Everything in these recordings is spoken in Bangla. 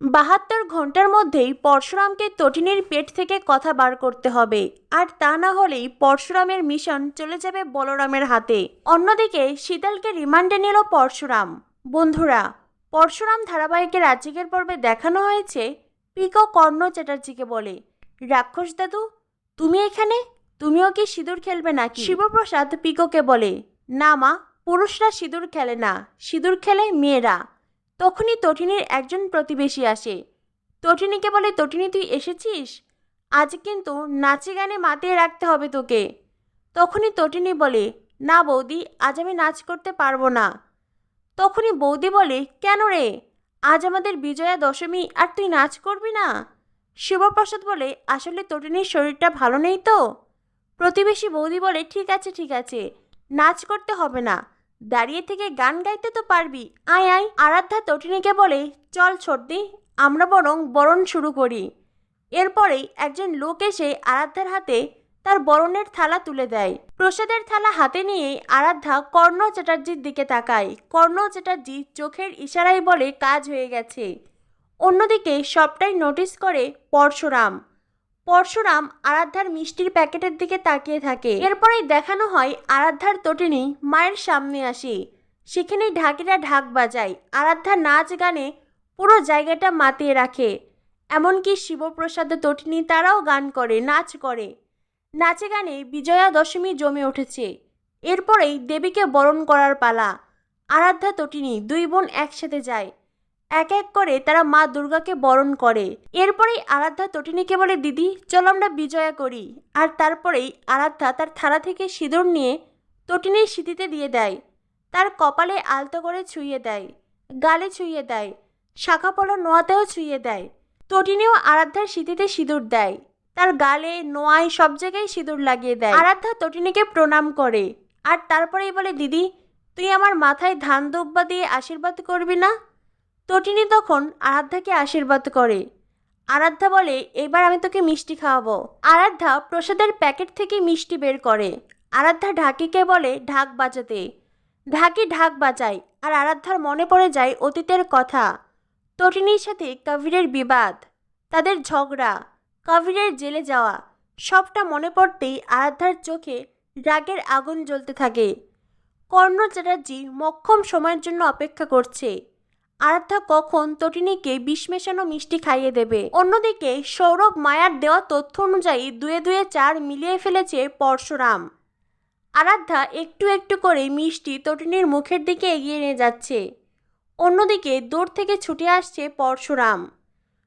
বাহাত্তর ঘণ্টার মধ্যেই পরশুরামকে তটিনীর পেট থেকে কথা বার করতে হবে। আর তা না হলেই পরশুরামের মিশন চলে যাবে বলরামের হাতে। অন্যদিকে শীতলকে রিমান্ডে নিল পরশুরাম। বন্ধুরা, পরশুরাম ধারাবাহিকের আজকের পর্বে দেখানো হয়েছে পিকো কর্ণ চ্যাটার্জিকে বলে। রাক্ষস দাদু, তুমি এখানে? তুমিও কি সিঁদুর খেলবে নাকি? শিবপ্রসাদ পিকোকে বলে, না মা, পুরুষরা সিঁদুর খেলে না। সিঁদুর খেলে মেয়েরা। তখনই তটিনীর একজন প্রতিবেশী আসে। তটিনীকে বলে তটিনী তুই এসেছিস? আজ কিন্তু নাচে গানে মাতিয়ে রাখতে হবে তোকে। তখনই তটিনী বলে, না বৌদি, আজ আমি নাচ করতে পারব না। তখনই বৌদি বলে, কেন রে? আজ আমাদের বিজয়া দশমী, আর তুই নাচ করবি না? শিবপ্রসাদ বলে, আসলে তটিনীর শরীরটা ভালো নেই তো? প্রতিবেশী বৌদি বলে, ঠিক আছে ঠিক আছে, নাচ করতে হবে না। দাঁড়িয়ে থেকে গান গাইতে তো পারবি। আয় আয়। আরাধ্যা তটিনীকে বলে, চল ছোটদি আমরা বরং বরণ শুরু করি। এরপরেই একজন লোক এসে আরাধ্যার হাতে তার বরণের থালা তুলে দেয়। প্রসাদের থালা হাতে নিয়ে আরাধ্যা কর্ণ চ্যাটার্জির দিকে তাকায়। কর্ণ চ্যাটার্জি চোখের ইশারায় বলে, কাজ হয়ে গেছে। অন্যদিকে সবটাই নোটিস করে পরশুরাম। পরশুরাম আরাধ্যার মিষ্টির প্যাকেটের দিকে তাকিয়ে থাকে। এরপরেই দেখানো হয় আরাধ্যার তটিনী মায়ের সামনে আসে। সেখানেই ঢাকিরা ঢাক বাজায়। আরাধ্যা নাচ গানে পুরো জায়গাটা মাতিয়ে রাখে। এমনকি শিবপ্রসাদ তটিনী তারাও গান করে, নাচ করে। নাচে গানে বিজয়া দশমী জমে উঠেছে। এরপরেই দেবীকে বরণ করার পালা। আরাধ্যা তটিনী দুই বোন একসাথে যায়। এক এক করে তারা মা দুর্গাকে বরণ করে। এরপরেই আরাধ্যা তটিনীকে বলে, দিদি, চলো আমরা বিজয়া করি। আর তারপরেই আরাধ্যা তার থালা থেকে সিঁদুর নিয়ে তটিনীর সিঁথিতে দিয়ে দেয়। তার কপালে আলতো করে ছুঁয়ে দেয়, গালে ছুঁয়ে দেয়, শাখা পলা নোয়াতেও ছুঁয়ে দেয়। তটিনীও আরাধ্যার সিঁথিতে সিঁদুর দেয়। তার গালে, নোয়ায় সব জায়গায় সিঁদুর লাগিয়ে দেয়। আরাধ্যা তটিনীকে প্রণাম করে। আর তারপরেই বলে, দিদি, তুই আমার মাথায় ধান দুব্বা দিয়ে আশীর্বাদ করবি না? তটিনী তখন আরাধ্যাকে আশীর্বাদ করে। আরাধ্যা বলে, এবার আমি তোকে মিষ্টি খাওয়াবো। আরাধ্যা প্রসাদের প্যাকেট থেকে মিষ্টি বের করে। আরাধ্যা ঢাকিকে বলে, ঢাক বাজাতে। ঢাকি ঢাক বাজায়, আর আরাধ্যার মনে পড়ে যায় অতীতের কথা। তটিনীর সাথে কবিরের বিবাদ, তাদের ঝগড়া, কবিরের জেলে যাওয়া, সবটা মনে পড়তেই আরাধ্যার চোখে রাগের আগুন জ্বলতে থাকে। কর্ণ চ্যাটার্জি মক্ষম সময়ের জন্য অপেক্ষা করছে। আরাধ্যা কখন তটিনীকে বিষ মেশানো মিষ্টি খাইয়ে দেবে? অন্যদিকে সৌরভ মায়ার দেওয়া তথ্য অনুযায়ী দুয়ে দুয়ে চার মিলিয়ে ফেলেছে পরশুরাম। আরাধ্যা একটু একটু করে মিষ্টি তটিনীর মুখের দিকে এগিয়ে নিয়ে যাচ্ছে। অন্যদিকে দূর থেকে ছুটে আসছে পরশুরাম।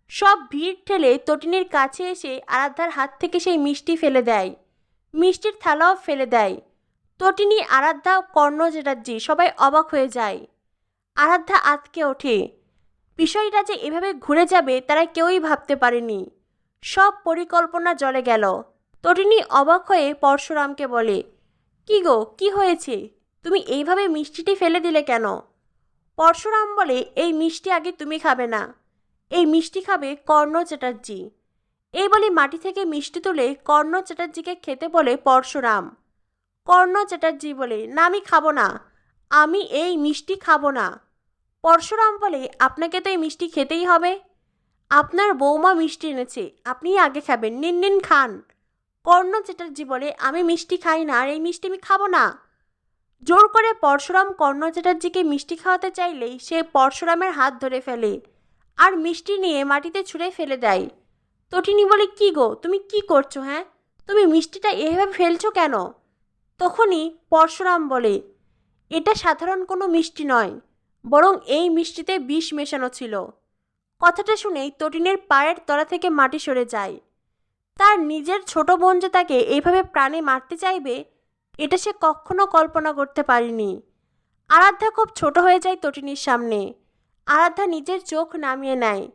সব ভিড় ঠেলে তটিনীর কাছে এসে আরাধ্যার হাত থেকে সেই মিষ্টি ফেলে দেয়। মিষ্টির থালাও ফেলে দেয়। তটিনী, আরাধ্যা কর্ণ চ্যাটার্জি সবাই অবাক হয়ে যায়। আরাধ্যা আতকে ওঠে। বিষয়টা যে এভাবে ঘুরে যাবে, তারা কেউই ভাবতে পারেনি। সব পরিকল্পনা জলে গেল। তটিনী অবাক হয়ে পরশুরামকে বলে, কি গো, কি হয়েছে? তুমি এইভাবে মিষ্টিটি ফেলে দিলে কেন? পরশুরাম বলে, এই মিষ্টি আগে তুমি খাবে না। এই মিষ্টি খাবে কর্ণ চ্যাটার্জি। এই বলে মাটি থেকে মিষ্টি তুলে কর্ণ চ্যাটার্জিকে খেতে বলে পরশুরাম। কর্ণ চ্যাটার্জি বলে, না, আমি খাব না। আমি এই মিষ্টি খাব না। পরশুরাম বলে, আপনাকে তো এই মিষ্টি খেতেই হবে। আপনার বৌমা মিষ্টি এনেছে আপনি আগে খাবেন, নিন নিন, খান। কর্ণ চ্যাটার্জি বলে, আমি মিষ্টি খাই না, আর এই মিষ্টি আমি খাব না। জোর করে পরশুরাম কর্ণ চ্যাটার্জিকে মিষ্টি খাওয়াতে চাইলেই সে পরশুরামের হাত ধরে ফেলে আর মিষ্টি নিয়ে মাটিতে ছুঁড়ে ফেলে দেয়। তটিনী বলে, কি গো, তুমি কি করছ হ্যাঁ? তুমি মিষ্টিটা এভাবে ফেলছো কেন? তখনই পরশুরাম বলে, এটা সাধারণ কোনো মিষ্টি নয়। বরং এই মিষ্টিতে বিষ মেশানো ছিল। কথাটা শুনেই তটিনের পায়ের তলা থেকে মাটি সরে যায়। তার নিজের ছোট বোন যে তাকে এইভাবে প্রাণে মারতে চাইবে, এটা সে কখনো কল্পনা করতে পারেনি। আরাধ্যা খুব ছোট হয়ে যায় তটিনীর সামনে। আরাধ্যা নিজের চোখ নামিয়ে নেয়।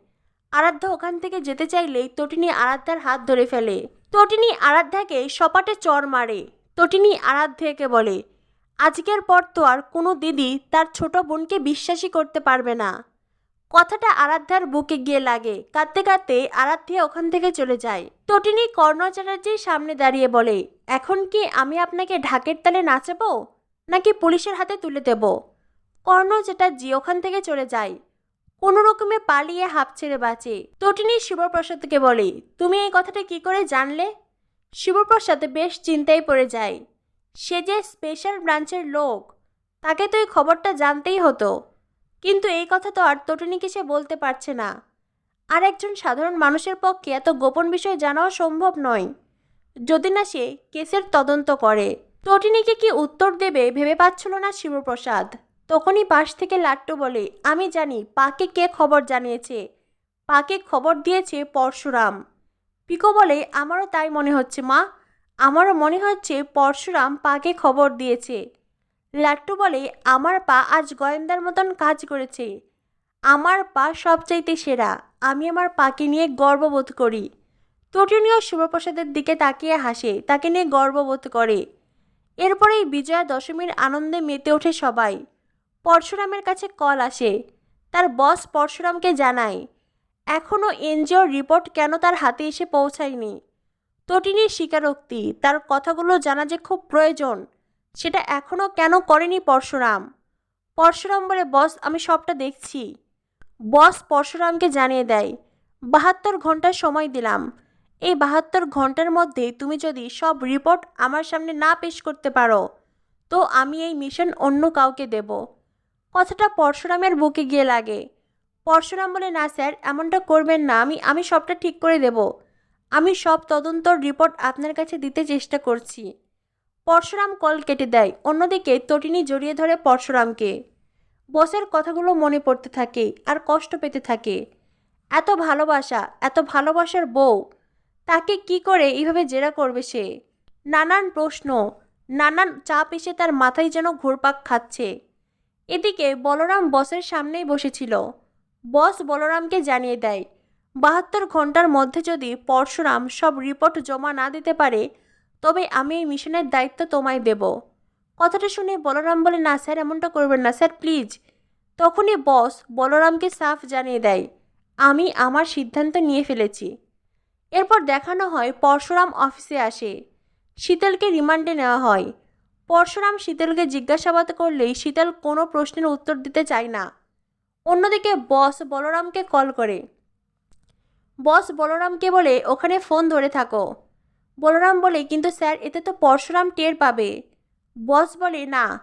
আরাধ্যা ওখান থেকে যেতে চাইলেই তটিনী আরাধ্যার হাত ধরে ফেলে। তটিনী আরাধ্যাকে সপাটে চর মারে। তটিনী আরাধ্যাকে বলে আজকের পর তো আর কোনো দিদি তার ছোট বোনকে বিশ্বাসই করতে পারবে না। কথাটা আরাধ্যার বুকে গিয়ে লাগে। কাঁদতে কাঁদতে আরাধ্যা ওখান থেকে চলে যায়। তটিনী কর্ণ চ্যাটার্জির সামনে দাঁড়িয়ে বলে, এখন কি আমি আপনাকে ঢাকের তালে নাচাবো? নাকি পুলিশের হাতে তুলে দেব? কর্ণ চ্যাটার্জি ওখান থেকে চলে যায়। কোনো রকমে পালিয়ে হাঁপ ছেড়ে বাঁচে। তটিনী শিবপ্রসাদকে বলে, তুমি এই কথাটা কি করে জানলে? শিবপ্রসাদ বেশ চিন্তায় পড়ে যায়। সে যে স্পেশাল ব্রাঞ্চের লোক, তাকে তো এই খবরটা জানতেই হতো। কিন্তু এই কথা তো আর তটিনীকে সে বলতে পারছে না। আর একজন সাধারণ মানুষের পক্ষে এত গোপন বিষয় জানাও সম্ভব নয়। যদি না সে কেসের তদন্ত করে। তটিনীকে কি উত্তর দেবে ভেবে পাচ্ছিল না শিবপ্রসাদ। তখনই পাশ থেকে লাট্টু বলে, আমি জানি, পাকে কে খবর জানিয়েছে। পাকে খবর দিয়েছে পরশুরাম। পিকো বলে, আমারও তাই মনে হচ্ছে, মা। আমারও মনে হচ্ছে পরশুরাম পাকে খবর দিয়েছে। লাট্টু বলে, আমার পা আজ গোয়েন্দার মতন কাজ করেছে। আমার পা সবচাইতে সেরা। আমি আমার পাকে নিয়ে গর্ববোধ করি। তটিনীয় শিবপ্রসাদের দিকে তাকিয়ে হাসে, তাকে নিয়ে গর্ববোধ করে। এরপরেই বিজয়া দশমীর আনন্দে মেতে ওঠে সবাই। পরশুরামের কাছে কল আসে। তার বস পরশুরামকে জানায় এখনও এনজিওর রিপোর্ট কেন তার হাতে এসে পৌঁছায়নি? তটিনীর স্বীকারোক্তি, তার কথাগুলো জানা যে খুব প্রয়োজন, সেটা এখনও কেন করেনি পরশুরাম? পরশুরাম বলে, বস, আমি সবটা দেখছি। বস পরশুরামকে জানিয়ে দেয়, বাহাত্তর ঘণ্টা সময় দিলাম। এই বাহাত্তর ঘণ্টার মধ্যে তুমি যদি সব রিপোর্ট আমার সামনে না পেশ করতে পারো, তো আমি এই মিশন অন্য কাউকে দেব। কথাটা পরশুরামের বুকে গিয়ে লাগে। পরশুরাম বলে, না স্যার, এমনটা করবেন না। আমি আমি সবটা ঠিক করে দেব। আমি সব তদন্তর রিপোর্ট আপনার কাছে দিতে চেষ্টা করছি। পরশুরাম কল কেটে দেয়। অন্যদিকে তটিনী জড়িয়ে ধরে পরশুরামকে। বসের কথাগুলো মনে পড়তে থাকে আর কষ্ট পেতে থাকে। এত ভালোবাসা, এত ভালোবাসার বউ, তাকে কি করে এইভাবে জেরা করবে সে? নানান প্রশ্ন, নানান চাপ এসে তার মাথায় যেন ঘুরপাক খাচ্ছে। এদিকে বলরাম বসের সামনেই বসেছিল। বস বলরামকে জানিয়ে দেয় বাহাত্তর ঘণ্টার মধ্যে যদি পরশুরাম সব রিপোর্ট জমা না দিতে পারে, তবে আমি এই মিশনের দায়িত্ব তোমায় দেব। কথাটা শুনে বলরাম বলে, না স্যার, এমনটা করবেন না স্যার, প্লিজ। তখনই বস বলরামকে সাফ জানিয়ে দেয়, আমি আমার সিদ্ধান্ত নিয়ে ফেলেছি। এরপর দেখানো হয় পরশুরাম অফিসে আসে। শীতলকে রিমান্ডে নেওয়া হয়। পরশুরাম শীতলকে জিজ্ঞাসাবাদ করলেই শীতল কোনো প্রশ্নের উত্তর দিতে চায় না। অন্যদিকে বস বলরামকে কল করে বস বলরামকে বলে, ওখানে ফোন ধরে থাকো। বলরাম বলে, কিন্তু স্যার, এতে তো পরশুরাম টের পাবে। বস বলে, না,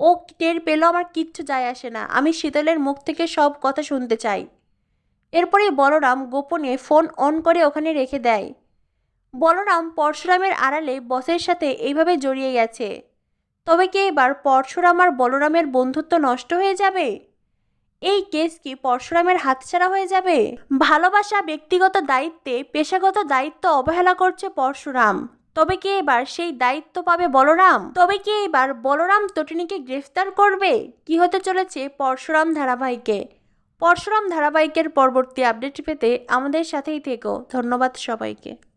ও টের পেলেও আমার কিচ্ছু যায় আসে না। আমি শীতলের মুখ থেকে সব কথা শুনতে চাই। এরপরে বলরাম গোপনে ফোন অন করে ওখানে রেখে দেয়। বলরাম পরশুরামের আড়ালে বসের সাথে এইভাবে জড়িয়ে গেছে। তবে কি এবার পরশুরাম আর বলরামের বন্ধুত্ব নষ্ট হয়ে যাবে? এই কেস কি পরশুরামের হাতছাড়া হয়ে যাবে? ভালোবাসা, ব্যক্তিগত দায়িত্বে, পেশাগত দায়িত্ব অবহেলা করছে পরশুরাম। তবে কি এবার সেই দায়িত্ব পাবে বলরাম? তবে কি এবার বলরাম তটিনীকে গ্রেফতার করবে? কি হতে চলেছে পরশুরাম ধারাবাহিকে? পরশুরাম ধারাবাহিকের পরবর্তী আপডেট পেতে আমাদের সাথেই থেকো। ধন্যবাদ সবাইকে।